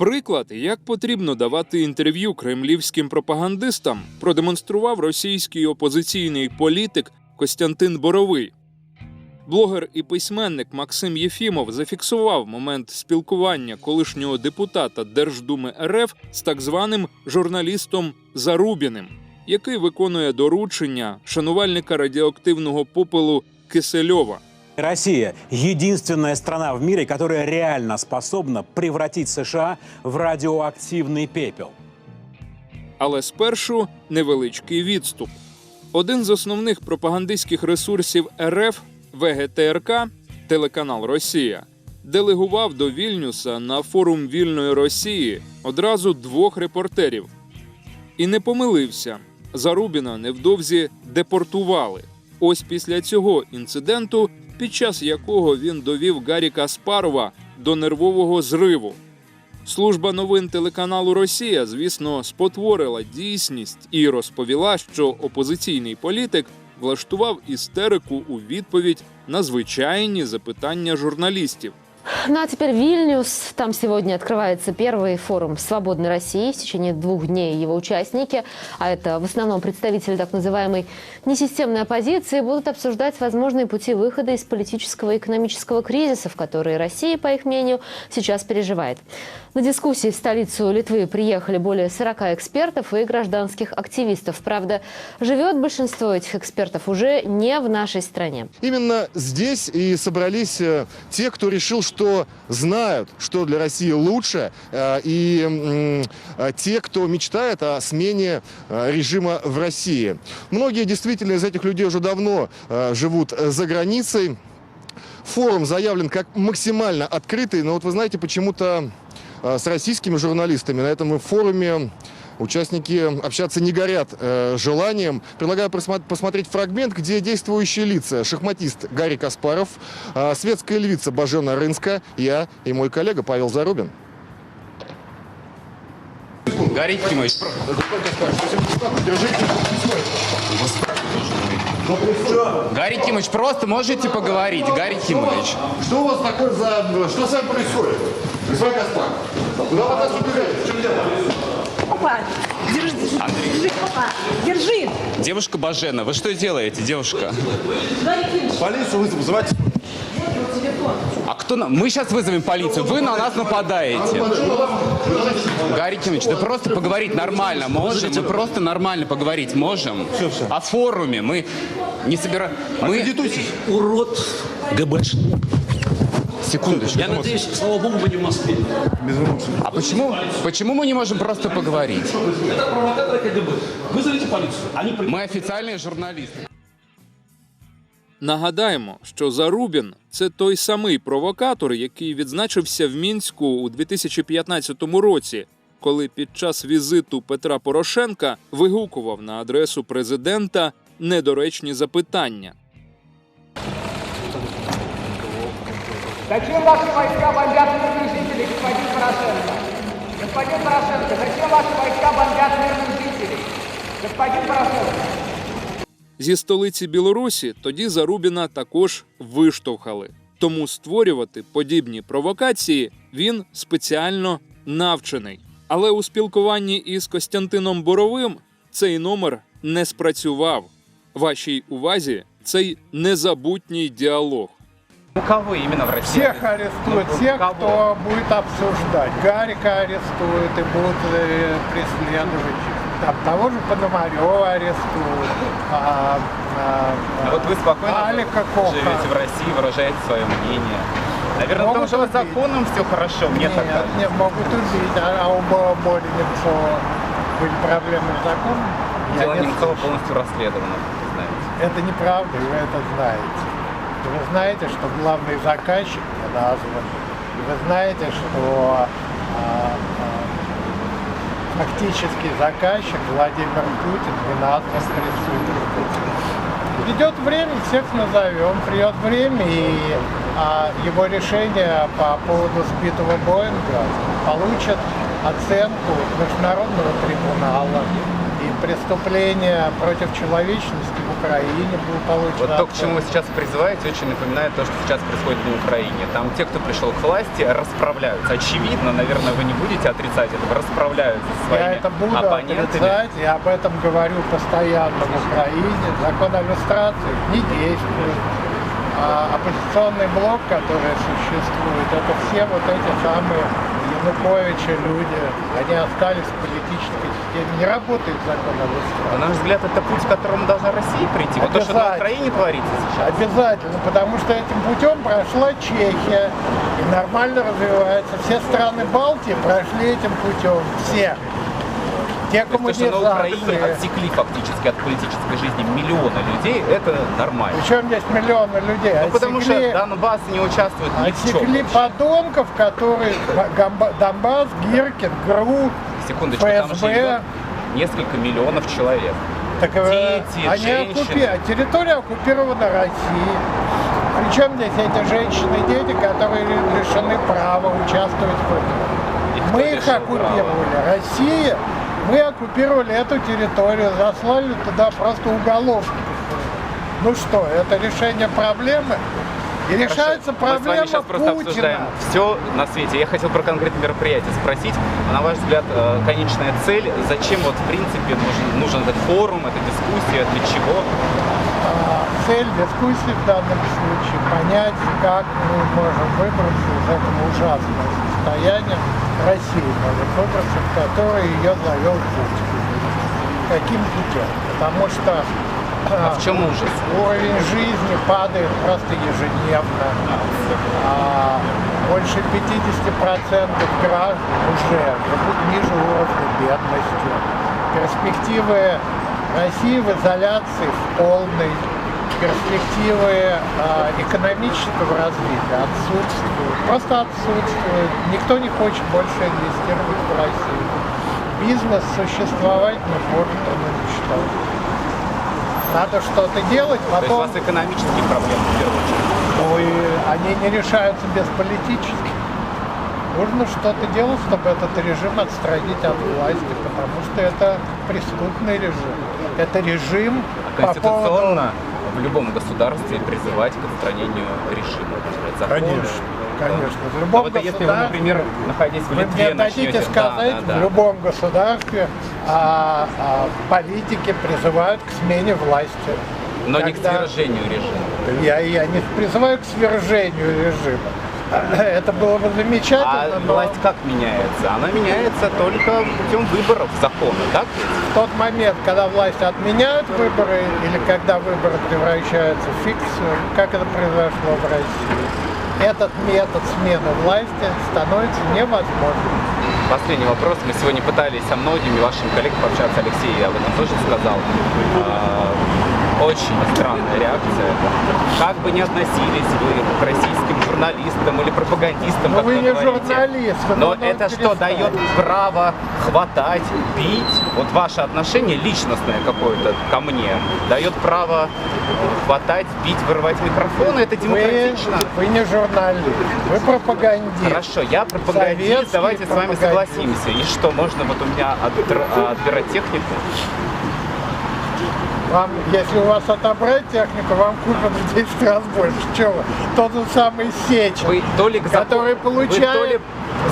Приклад, як потрібно давати інтерв'ю кремлівським пропагандистам, продемонстрував російський опозиційний політик Костянтин Боровий. Блогер і письменник Максим Єфімов зафіксував момент спілкування колишнього депутата Держдуми РФ з так званим журналістом Зарубіним, який виконує доручення шанувальника радіоактивного попелу Кисельова. Россия – единственная страна в мире, которая реально способна превратить США в радиоактивный пепел. Але спершу невеличкий відступ. Один з основних пропагандистських ресурсів РФ ВГТРК, телеканал Росія, делегував до Вільнюса на форум вільної Росії одразу двох репортерів. І не помилився. Зарубіна невдовзі депортували. Ось після цього інциденту, під час якого він довів Гаррі Каспарова до нервового зриву. Служба новин телеканалу Росія, звісно, спотворила дійсність і розповіла, що опозиційний політик влаштував істерику у відповідь на звичайні запитання журналістів. Ну а теперь Вильнюс. Там сегодня открывается первый форум «Свободной России». В течение двух дней его участники, а это в основном представители так называемой несистемной оппозиции, будут обсуждать возможные пути выхода из политического и экономического кризиса, в который Россия, по их мнению, сейчас переживает. На дискуссии в столицу Литвы приехали более 40 экспертов и гражданских активистов. Правда, живет большинство этих экспертов уже не в нашей стране. Именно здесь и собрались э, те, кто решил, что знают, что для России лучше, э, и э, те, кто мечтает о смене э, режима в России. Многие действительно из этих людей уже давно живут за границей. Форум заявлен как максимально открытый, но вот вы знаете, почему-то с российскими журналистами на этом форуме участники общаться не горят э, желанием. Предлагаю посмотреть фрагмент, где действующие лица. Шахматист Гарри Каспаров, э, светская львица Бажена Рынска, я и мой коллега Павел Зарубин. Гарри Ефимович, Гарри Ефимович, просто можете поговорить, Гарри Ефимович. Что у вас такое за... Что с вами происходит? Господин Каспаров, куда вы нас убегаете? В чем дело? Опа, держи, держи, держи, опа, держи. Девушка Бажена, вы что делаете, девушка? Полицию вызывайте. А кто нам? Мы сейчас вызовем полицию, вы на нас нападаете. Гарри Ефимович, да просто поговорить нормально можем? Мы просто нормально поговорить можем? О форуме мы не собираем... Мы... урод ГБш. Секундочку. Я надеюсь, слава богу, мы не в Москве. А почему, почему мы не можем просто поговорить? Это провокаторы КГБ. Вызовите полицию. Они при- Мы официальные журналисты. Нагадаємо, що Зарубін це той самий провокатор, який відзначився в мінську у 2015 році, коли під час візиту Петра Порошенка вигукував на адресу президента недоречні запитання. Зачем ваши войска бомбят мирных жителей, господин Порошенко? Господин Порошенко, зачем ваши войска бомбят мирных жителей? Господин Порошенко. Зі столиці Білорусі тоді Зарубіна також виштовхали. Тому створювати подібні провокації він спеціально навчений. Але у спілкуванні із Костянтином Боровим цей номер не спрацював. Вашій увазі цей незабутній діалог. У кого именно в России? Всех арестуют, тех, кто будет обсуждать. Гарика арестуют и будут э, преследовать. Там того же Пономарева арестуют. А, а, А вот вы спокойно Алика Коха. живете в России, выражаете свое мнение. Наверное, Могут потому что законом все хорошо, мне так Нет, кажется. не могут убить. А, а у Бо- Бори Немцова были проблемы с законом? Я Дело не Немцова полностью расследовано, знаете. Это неправда, вы это знаете. Вы знаете, что главный заказчик не назван. Вы знаете, что а, а, фактический заказчик Владимир Путин не назван преступником. Идет время, всех назовем, придет время, и а, его решение по поводу сбитого Боинга получит оценку Международного трибунала преступления против человечности в Украине благополучно. Вот то, к чему вы сейчас призываете, очень напоминает то, что сейчас происходит на Украине. Там те, кто пришел к власти, расправляются. Очевидно, наверное, вы не будете отрицать этого, расправляются со своими Я это буду оппонентами. отрицать, я об этом говорю постоянно в Украине. Закон о иллюстрации не действует. А оппозиционный блок, который существует, это все вот эти самые Януковича люди. Они остались в политической системе. Не работает закон о На иллюстрации. наш взгляд, это путь, к которому должна Россия прийти. Вот то, что на. Украине творится сейчас. Обязательно, потому что этим путем прошла Чехия и нормально развивается. Все страны Балтии прошли этим путем. Все. Те есть то, что на Украине отсекли фактически от политической жизни миллионы людей, это нормально. Причем здесь миллионы людей. Ну, потому что Отсекли- Донбасс не участвует ни в чем. Отсекли подонков, которые Донбасс, Гиркин, ГРУ, Секундочку, там ФСБ. несколько миллионов человек. Так, э, Дети, они женщины. оккупи- Территория оккупирована Россией. Причем здесь эти женщины и дети, которые лишены права участвовать в кто Мы их оккупировали. Россия, мы оккупировали эту территорию, заслали туда просто уголовников. Ну что, это решение проблемы? И решается Мы с вами проблема сейчас просто Путина. обсуждаем все на свете. Я хотел про конкретное мероприятие спросить. А на ваш взгляд, э, конечная цель, зачем вот в принципе нужен, нужен этот форум, эта дискуссия, для чего? А, Цель дискуссии в данном случае понять, как мы можем выбраться из этого ужасного состояния России, выбраться, в которое ее завел Путин. Каким путем? Потому что А в чем ужас? уровень жизни падает просто ежедневно. А больше 50% граждан уже живут ниже уровня бедности. Перспективы России в изоляции в полной. Перспективы а, экономического развития отсутствуют. Просто отсутствуют. Никто не хочет больше инвестировать в Россию. Бизнес существовать не может, он уничтожен. Надо что-то делать, То есть у потом вас экономические проблемы в первую очередь. ну и они не решаются без политических. Нужно что-то делать, чтобы этот режим отстранить от власти, потому что это преступный режим. Это режим А по поводу... в любом государстве призывать к отстранению режима. законы. Конечно, конечно. В Но любом вот если вы, государстве- например, находясь в Вы Литве, мне дадите начнете... сказать, Да, да, в да. любом государстве а, а, политики призывают к смене власти. Но не к Когда- свержению режима. Я, я не призываю к свержению режима. Это было бы замечательно, А но власть как меняется? Она меняется только путем выборов закона, так в тот момент, когда власть отменяют выборы или когда выборы превращаются в фикцию, как это произошло в России, этот метод смены власти становится невозможным. Последний вопрос. Мы сегодня пытались со многими вашими коллегами пообщаться. Алексей об этом тоже сказал. Очень странная реакция. Как бы ни относились вы к российским журналистам или пропагандистам, Но как вы вы не говорите. журналист, вы Но это что, дает право хватать, бить? Вот ваше отношение личностное какое-то ко мне дает право хватать, бить, вырывать микрофоны? Это Вы, демократично? вы не журналист, вы пропагандист. Хорошо, я пропагандист, Советский давайте с вами пропагандист. согласимся. И что, можно вот у меня отбир- отбирать технику? Вам, если у вас отобрать технику, вам купят в 10 раз больше. Чего вы? Тот же самый Сечин. Вы Который получает вы то ли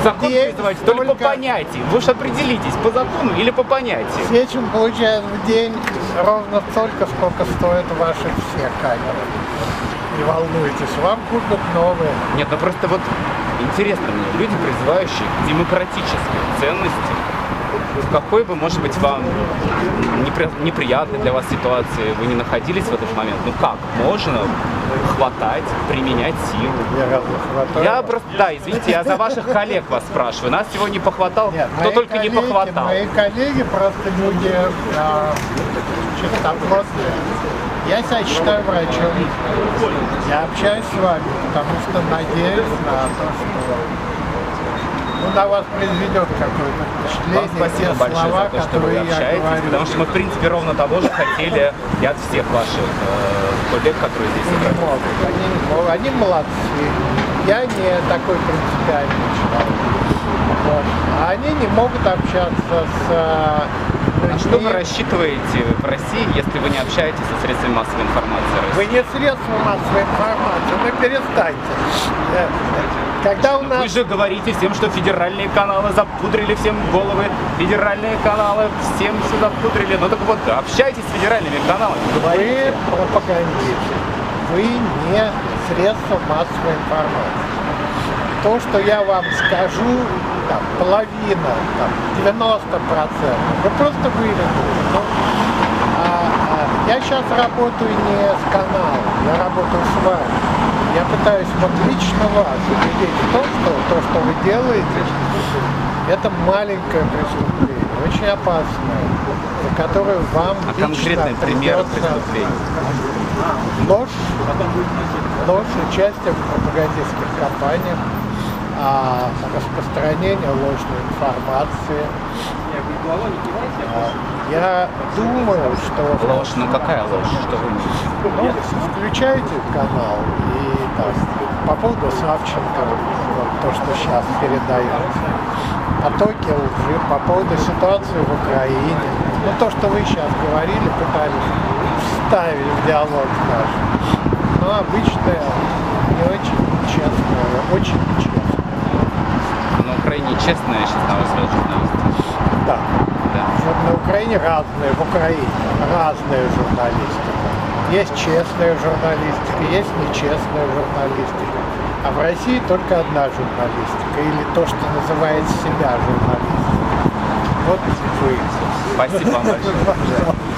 закон призываете, то ли по понятию. Вы уж определитесь, по закону или по понятию. Сечин получает в день ровно столько, сколько стоят ваши все камеры. Не волнуйтесь, вам купят новые. Нет, ну просто вот интересно мне, люди, призывающие к демократической ценности, в какой бы, может быть, вам непри- неприятной для вас ситуации вы не находились в этот момент, ну как можно хватать, применять силу? Я? Я просто, да, извините, я за ваших коллег вас спрашиваю. Нас сегодня похватал, Нет, кто только не коллеги- похватал. Мои коллеги просто люди а, чистоплотные. Я себя считаю врачом. Я общаюсь с вами, потому что надеюсь на то, что ну, на вас произведет какое-то впечатление. Вам спасибо большое слова, за то, что вы общаетесь, говорю. потому что мы, в принципе, ровно того же хотели и от всех ваших э, коллег, которые здесь Они не собрались. могут, они они молодцы. Я не такой принципиальный человек. Вот. А они не могут общаться с э, На что вы рассчитываете в России, если вы не общаетесь со средствами массовой информации Вы России? не средства массовой информации, ну перестаньте. Когда у нас... Вы же говорите всем, что федеральные каналы запудрили всем головы, федеральные каналы всем все запудрили. Ну так вот, общайтесь с федеральными каналами, Вы говорите. пропагандист. Вы не средство массовой информации. То, что я вам скажу, там, половина, там, 90 процентов, вы просто выдумали. Ну, а, а, я сейчас работаю не с каналом, я работаю с вами. Я пытаюсь вот лично вас убедить в том, что то, что вы делаете, это маленькое преступление, очень опасное, за которое вам А лично конкретный пример преступления? ложь, ложь, участие в пропагандистских кампаниях, а, распространение ложной информации. А, Я думаю, что Ложь, ну какая ложь? Что вы ну, включайте канал и по поводу Савченко, вот то, что сейчас передается, потоки лжи, по поводу ситуации в Украине, ну то, что вы сейчас говорили, пытались вставить в диалог наш, но обычная, не очень честная, очень нечестная. На Украине честная сейчас, взгляд, журналистика? Да. Да. Вот на Украине разные, в Украине разная журналистика. Есть честная журналистика, есть нечестная журналистика. А в России только одна журналистика, или то, что называет себя журналистикой. Вот вы. Спасибо вам большое.